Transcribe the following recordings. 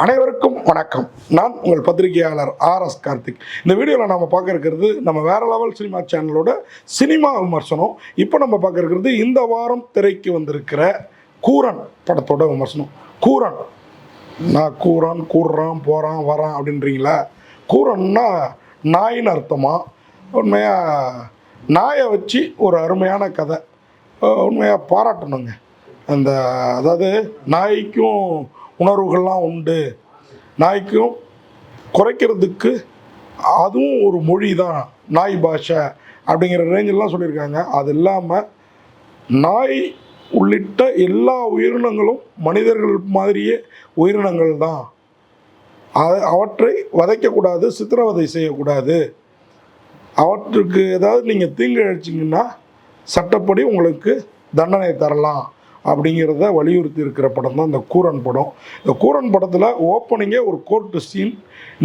அனைவருக்கும் வணக்கம். நான் உங்கள் பத்திரிகையாளர் ஆர் எஸ் கார்த்திக். இந்த வீடியோவில் நம்ம பார்க்க இருக்கிறது நம்ம வேற லெவல் சினிமா சேனலோட சினிமா விமர்சனம். இப்போ நம்ம பார்க்க இருக்கிறது இந்த வாரம் திரைக்கு வந்திருக்கிற கூரன் படத்தோட விமர்சனம். கூரன். நான் கூறான் கூடுறான் போகிறான் வரான் அப்படின்றீங்களா? கூரன்னா நாயின்னு அர்த்தமா? உண்மையாக நாயை வச்சு ஒரு அருமையான கதை. உண்மையாக பாராட்டணுங்க. அந்த அதாவது நாய்க்கும் உணர்வுகள்லாம் உண்டு. நாய்க்கும் குறைக்கிறதுக்கு அதுவும் ஒரு மொழி தான் நாய் பாஷை அப்படிங்கிற ரேஞ்செல்லாம் சொல்லியிருக்காங்க. அது இல்லாமல் நாய் உள்ளிட்ட எல்லா உயிரினங்களும் மனிதர்கள் மாதிரியே உயிரினங்கள் தான் அது அவற்றை வதைக்கக்கூடாது சித்திரவதை செய்யக்கூடாது. அவற்றுக்கு ஏதாவது நீங்கள் தீங்கு அழைச்சிங்கன்னா சட்டப்படி உங்களுக்கு தண்டனை தரலாம். அப்படிங்கிறத வலியுறுத்தி இருக்கிற படம் தான் இந்த கூரன் படம். இந்த கூரன் படத்தில் ஓப்பனிங்கே ஒரு கோர்ட்டு சீன்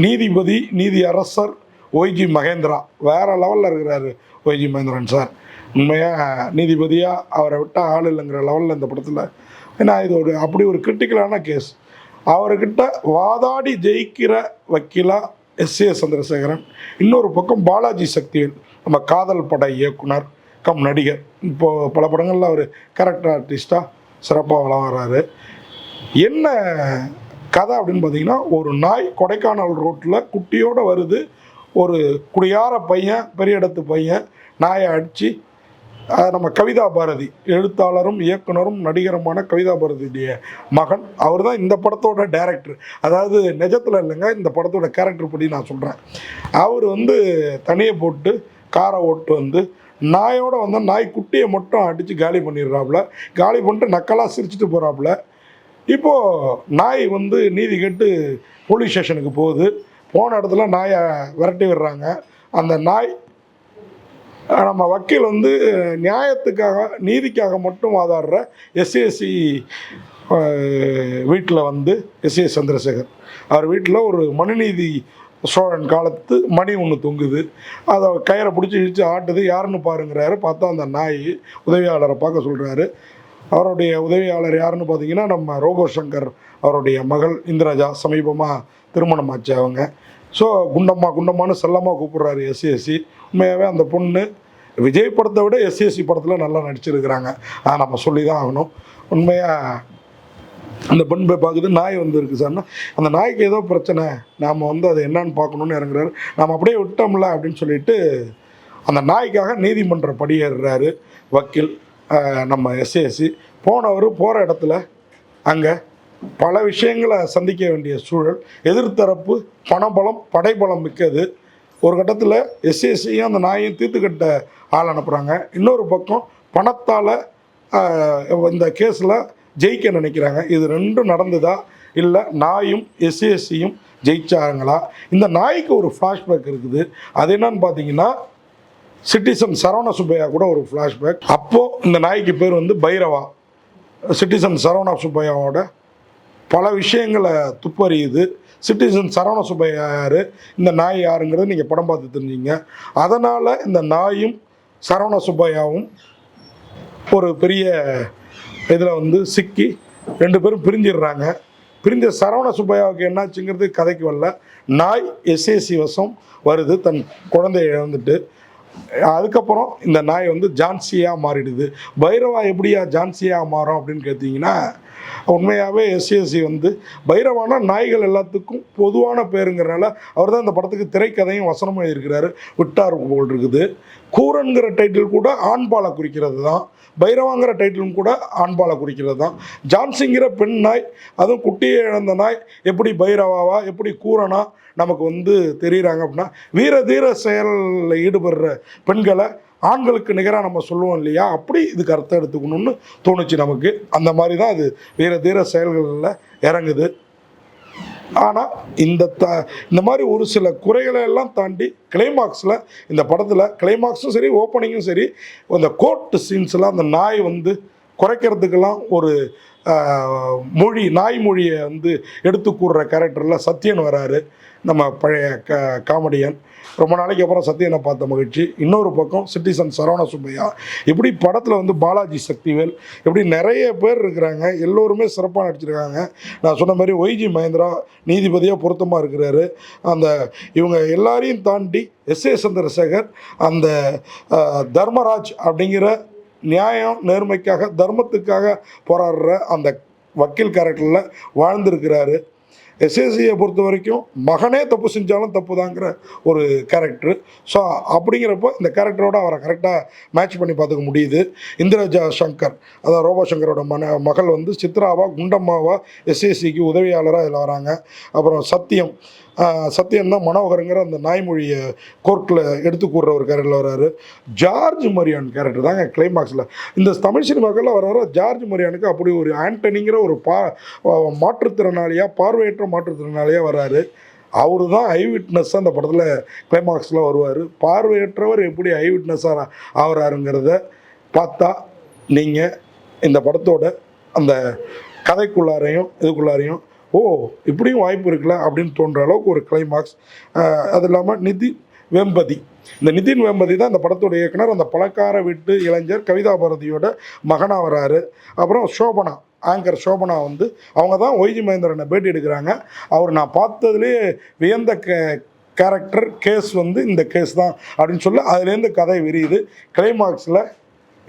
நீதிபதி நீதி அரசர் ஒய்ஜி மகேந்திரா. வேறு லெவலில் இருக்கிறாரு ஒய்ஜி மகேந்திரன் சார் உண்மையாக நீதிபதியாக அவரை விட்டால் ஆள் இல்லைங்கிற லெவலில் இந்த படத்தில். ஏன்னா இது ஒரு அப்படி ஒரு கிரிட்டிக்கலான கேஸ் அவர்கிட்ட வாதாடி ஜெயிக்கிற வக்கீலா எஸ் ஏ. சந்திரசேகரன். இன்னொரு பக்கம் பாலாஜி சக்திவேல் நம்ம காதல் பட இயக்குனர். கம் நடிகர். இப்போது பல படங்களில் அவர் கேரக்டர் ஆர்டிஸ்டாக சிறப்பாக வளம் என்ன கதை அப்படின்னு பார்த்தீங்கன்னா ஒரு நாய் கொடைக்கானல் ரோட்டில் குட்டியோடு வருது. ஒரு குடியார பையன் பெரிய இடத்து பையன் நாயை அடித்து நம்ம கவிதா பாரதி எழுத்தாளரும் இயக்குனரும் நடிகருமான கவிதா பாரதியுடைய மகன். அவர் தான் இந்த படத்தோட டேரக்டர் அதாவது நிஜத்தில் இல்லைங்க இந்த படத்தோட கேரக்டர் படி நான் சொல்கிறேன் அவர் வந்து தனியை போட்டு காரை ஓட்டு வந்து நாயோட வந்தால் நாய் குட்டியை மட்டும் அடித்து காலி பண்ணிடுறாப்புல. காலி பண்ணிட்டு நக்கலாக சிரிச்சிட்டு போகிறாப்புல இப்போது நாய் வந்து நீதி கேட்டு போலீஸ் ஸ்டேஷனுக்கு போகுது. போன இடத்துல நாயை விரட்டி விடுறாங்க. அந்த நாய் நம்ம வக்கீல் வந்து நியாயத்துக்காக நீதிக்காக மட்டும் வாதாடுற எஸ்சிஎஸ்சி வீட்டில் வந்து எஸ்ஏ சந்திரசேகர். அவர் வீட்டில் ஒரு மனுநீதி சோழன் காலத்து மணி ஒன்று தொங்குது. அதை கயிறை பிடிச்சி இழுத்து ஆட்டுது. யாருன்னு பாருங்கிறாரு. பார்த்தா அந்த நாய் உதவியாளரை பார்க்க சொல்கிறாரு அவருடைய உதவியாளர் யாருன்னு பார்த்தீங்கன்னா நம்ம ரோபோ சங்கர் அவருடைய மகள் இந்திராஜா சமீபமாக திருமணம் ஆச்சு அவங்க. ஸோ குண்டம்மா குண்டம்மான்னு செல்லமாக கூப்பிட்றாரு எஸ்சிஎஸ்சி உண்மையாகவே அந்த பொண்ணு விஜய் படத்தை விட எஸ்சிஎஸ்சி படத்தில் நல்லா நடிச்சிருக்கிறாங்க. அதை நம்ம சொல்லி தான் ஆகணும். உண்மையாக அந்த பெண் போய் பார்க்குது நாய் வந்து இருக்கு சார்னா அந்த நாய்க்கு ஏதோ பிரச்சனை. நாம் வந்து அது என்னன்னு பார்க்கணுன்னு இறங்குறாரு. நாம் அப்படியே விட்டோம்ல அப்படின்னு சொல்லிட்டு அந்த நாய்க்காக நீதிமன்ற படியேறுறாரு வக்கீல் நம்ம எஸ்ஏசி போனவர் போகிற இடத்துல அங்கே பல விஷயங்களை சந்திக்க வேண்டிய சூழல் எதிர்த்தரப்பு பணபலம் படைபலம் மிக்கது. ஒரு கட்டத்தில் எஸ்எஸ்சியும் அந்த நாயையும் தீர்த்துக்கட்ட ஆள் அனுப்புகிறாங்க இன்னொரு பக்கம் பணத்தால் இந்த கேஸில் ஜெயிக்க நினைக்கிறாங்க. இது ரெண்டும் நடந்ததா? இல்லை நாயும் எஸ்எஸ்சியும் ஜெயிச்சாங்களா? இந்த நாய்க்கு ஒரு ஃப்ளாஷ்பேக் இருக்குது. அது என்னன்னு பார்த்தீங்கன்னா சிட்டிசன் சரவண சுப்பையா கூட ஒரு ஃப்ளாஷ்பேக் அப்போது இந்த நாய்க்கு பேர் வந்து பைரவா. சிட்டிசன் சரவண சுப்பையாவோட பல விஷயங்களை துப்பறியுது. சிட்டிசன் சரவண சுப்பையா யார்? இந்த நாய் யாருங்கிறத நீங்கள் படம் பார்த்து தெரிஞ்சிங்க. அதனால் இந்த நாயும் சரவண சுப்பையாவும் ஒரு பெரிய இதில் வந்து சிக்கி ரெண்டு பேரும் பிரிஞ்சிடுறாங்க. பிரிஞ்ச சரவண சுப்பையாவுக்கு என்னாச்சுங்கிறது கதைக்கு வரல. நாய் எஸ்ஏசி வசம் வருது தன் குழந்தையை இழந்துட்டு. அதுக்கப்புறம் இந்த நாய் வந்து ஜான்சியாக மாறிடுது. பைரவா எப்படியா ஜான்சியாக மாறும் அப்படின்னு கேட்டிங்கன்னா உண்மையாகவே எஸ்சிஎஸ்சி வந்து பைரவானா நாய்கள் எல்லாத்துக்கும் பொதுவான பேருங்கிறனால அவர் தான் இந்த படத்துக்கு திரைக்கதையும் வசனமும் எழுதியிருக்கிறாரு. விட்டார் போல் இருக்குது கூரன்கிற டைட்டில் கூட ஆண்பாலை குறிக்கிறது தான். பைரவாங்கிற டைட்டிலும் கூட ஆண்பாலை குறிக்கிறது தான். ஜான்சிங்கிற பெண் நாய் அதுவும் குட்டியை இழந்த நாய் எப்படி பைரவாவா எப்படி கூரனா நமக்கு வந்து தெரியுறாங்க அப்படின்னா வீர தீர செயலில் ஈடுபடுற பெண்களை ஆண்களுக்கு நிகராக நம்ம சொல்லுவோம் இல்லையா? அப்படி இதுக்கு அர்த்தம் எடுத்துக்கணும்னு தோணுச்சு நமக்கு. அந்த மாதிரி தான் அது வீர தீர செயல்களில் இறங்குது. ஆனால் இந்த த இந்த மாதிரி ஒரு சில குறைகளை எல்லாம் தாண்டி கிளைமாக்ஸில் இந்த படத்தில் கிளைமாக்ஸும் சரி ஓப்பனிங்கும் சரி அந்த கோர்ட்டு சீன்ஸ்லாம் அந்த நாய் வந்து குறைக்கிறதுக்கெல்லாம் ஒரு மொழி நாய் மொழியை வந்து எடுத்து கூடுற கேரக்டரில் சத்யன் வராரு நம்ம பழைய க காமெடியன். ரொம்ப நாளைக்கு அப்புறம் சத்யனை பார்த்த மகிழ்ச்சி. இன்னொரு பக்கம் சிட்டிசன் சரவண சுப்பையா. இப்படி படத்தில் வந்து பாலாஜி சக்திவேல் இப்படி நிறைய பேர் இருக்கிறாங்க எல்லோருமே சிறப்பாக நடிச்சிருக்காங்க. நான் சொன்ன மாதிரி ஒய்ஜி மகேந்திரா நீதிபதியாக பொருத்தமாக இருக்கிறாரு. அந்த இவங்க எல்லாரையும் தாண்டி எஸ் ஏ சந்திரசேகர் அந்த தர்மராஜ் அப்படிங்கிற நியாயம் நேர்மைக்காக தர்மத்துக்காக போராடுற அந்த வக்கீல் கேரக்டரில் வாழ்ந்திருக்கிறாரு. எஸ்எஸ்சியை பொறுத்த வரைக்கும் மகனே தப்பு செஞ்சாலும் தப்பு தாங்கிற ஒரு கேரக்டர். ஸோ அப்படிங்கிறப்போ இந்த கேரக்டரோட அவரை கரெக்டாக மேட்ச் பண்ணி பார்த்துக்க முடியுது. இந்திரஜா சங்கர் அதான் ரோபோ சங்கரோட மன மகள் வந்து சித்ராவா குண்டம்மாவா எஸ்எஸ்சிக்கு உதவியாளராக இதில் வராங்க. அப்புறம் சத்தியம் ஆஹ் தான் மனோகரங்கிற அந்த நாய்மொழியை கோர்ட்டில் எடுத்து கூடுற ஒரு கேரக்டரில் வர்றாரு. ஜார்ஜ் மரியான் கேரக்டர் தாங்க கிளைமாக்ஸில் இந்த தமிழ் சினிமாக்கெல்லாம் வர வர ஜார்ஜ் மரியானுக்கு அப்படி ஒரு ஆண்டனிங்கிற ஒரு பா மாற்றுத்திறனாளியாக பார்வையற்ற மாற்றுத்திறனாளியாக வராரு அவர் தான் ஐ விட்னஸ் அந்த படத்தில் கிளைமாக்ஸில் வருவார். பார்வையற்றவர் எப்படி ஐ விட்னஸாக ஆகிறாருங்கிறத பார்த்தா நீங்கள் இந்த படத்தோட அந்த கதைக்குள்ளாரையும் இதுக்குள்ளாரையும் ஓ இப்படியும் வாய்ப்பு இருக்குல்ல அப்படின்னு தோன்ற அளவுக்கு ஒரு கிளைமாக்ஸ் அது இல்லாமல் நிதி வேம்பதி. இந்த நிதின் வேம்பதி தான் இந்த படத்தோட இயக்குனர். அந்த பணக்கார வீட்டு இளைஞர் கவிதா பாரதியோட மகனாக வராரு. அப்புறம் சோபனா ஆங்கர் சோபனா வந்து அவங்க தான் ஒய்ஜி மகேந்திரனை பேட்டி எடுக்கிறாங்க. அவர் நான் பார்த்ததுலேயே வியந்த கே கேரக்டர் கேஸ் வந்து இந்த கேஸ் தான் அப்படின்னு சொல்லி அதுலேருந்து கதை விரியுது. கிளைமாக்ஸில்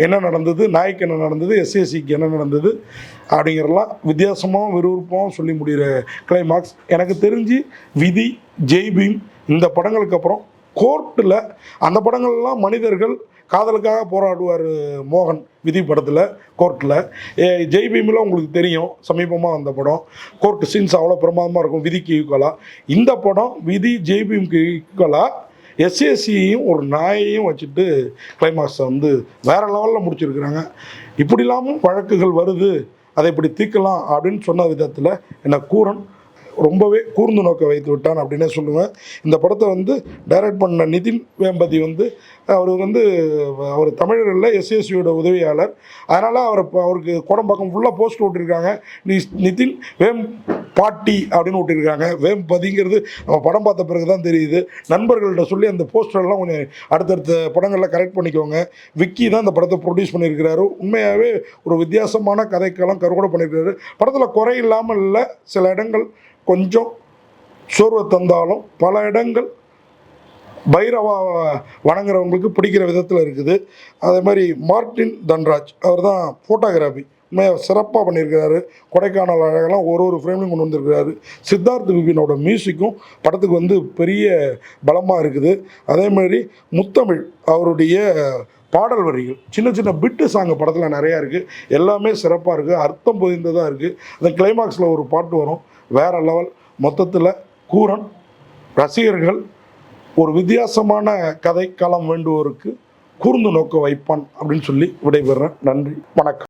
என்ன நடந்தது நாய்க்கு என்ன நடந்தது எஸ்எஸ்சிக்கு என்ன நடந்தது அப்படிங்கிறலாம் வித்தியாசமாகவும் விறுவிறுப்பாகவும் சொல்லி முடிகிற கிளைமாக்ஸ் எனக்கு தெரிஞ்சு விதி ஜெய்பீம் இந்த படங்களுக்கு அப்புறம் கோர்ட்டில் அந்த படங்கள்லாம் மனிதர்கள் காதலுக்காக போராடுவார் மோகன் விதி படத்தில் கோர்ட்டில். ஜெய்பீமில் உங்களுக்கு தெரியும் சமீபமாக அந்த படம். கோர்ட் சீன்ஸ் அவ்வளோ பிரமாதமாக இருக்கும் விதிக்கு ஈக்குவலாக இந்த படம் விதி ஜெய்பீமுக்கு ஈக்குவலாக எஸ்ஏசியையும் ஒரு நாயையும் வச்சுட்டு கிளைமாக்ஸை வந்து வேறு லெவலில் முடிச்சிருக்கிறாங்க. இப்படி இல்லாமல் வழக்குகள் வருது அதை இப்படி தீர்க்கலாம் அப்படின்னு சொன்ன விதத்தில் என்ன கூரன் ரொம்பவே கூர்ந்து நோக்க வைத்து விட்டான் அப்படின்னே சொல்லுவேன். இந்த படத்தை வந்து டைரக்ட் பண்ண நிதின் வேம்பதி வந்து அவர் வந்து அவர் தமிழர்களில் எஸ்எஸ்சியோட உதவியாளர். அதனால் அவர் இப்போ அவருக்கு குடம்பாக்கம் ஃபுல்லாக போஸ்ட் விட்டுருக்காங்க நிதின் வேம் பாட்டி அப்படின்னு விட்டுருக்காங்க வேம்பதிங்கிறது நம்ம படம் பார்த்த பிறகு தான் தெரியுது. நண்பர்கள்ட்ட சொல்லி அந்த போஸ்டர்லாம் கொஞ்சம் அடுத்தடுத்த படங்களில் கரெக்ட் பண்ணிக்கோங்க. விக்கி தான் இந்த படத்தை ப்ரொடியூஸ் பண்ணியிருக்கிறாரு. உண்மையாகவே ஒரு வித்தியாசமான கதைக்கெல்லாம் கருகூட பண்ணியிருக்கிறாரு. படத்தில் குறை இல்லாமல் இல்லை சில இடங்கள் கொஞ்சம் சோர்வை தந்தாலும் பல இடங்கள் பைரவா வணங்குறவங்களுக்கு பிடிக்கிற விதத்தில் இருக்குது. அதே மாதிரி மார்ட்டின் தன்ராஜ் அவர் தான் ஃபோட்டோகிராஃபி உண்மையாக சிறப்பாக பண்ணியிருக்கிறாரு. கொடைக்கானல் அழகெல்லாம் ஒரு ஒரு ஃப்ரேம்லையும் கொண்டு வந்திருக்கிறாரு. சித்தார்த் விபினோட மியூசிக்கும் படத்துக்கு வந்து பெரிய பலமாக இருக்குது. அதே மாதிரி முத்தமிழ் அவருடைய பாடல் வரிகள் சின்ன சின்ன பிட்டு சாங் படத்தில் நிறையா இருக்குது எல்லாமே சிறப்பாக இருக்குது அர்த்தம் பொதிந்ததாக இருக்குது அந்த கிளைமாக்ஸில் ஒரு பாட்டு வரும். வேறு லெவல் மொத்தத்தில் கூரன் ரசிகர்கள் ஒரு வித்தியாசமான கதை களம் வேண்டுவோருக்கு கூர்ந்து நோக்க வைப்பான் அப்படின்னு சொல்லி விடைபெறேன். நன்றி வணக்கம்.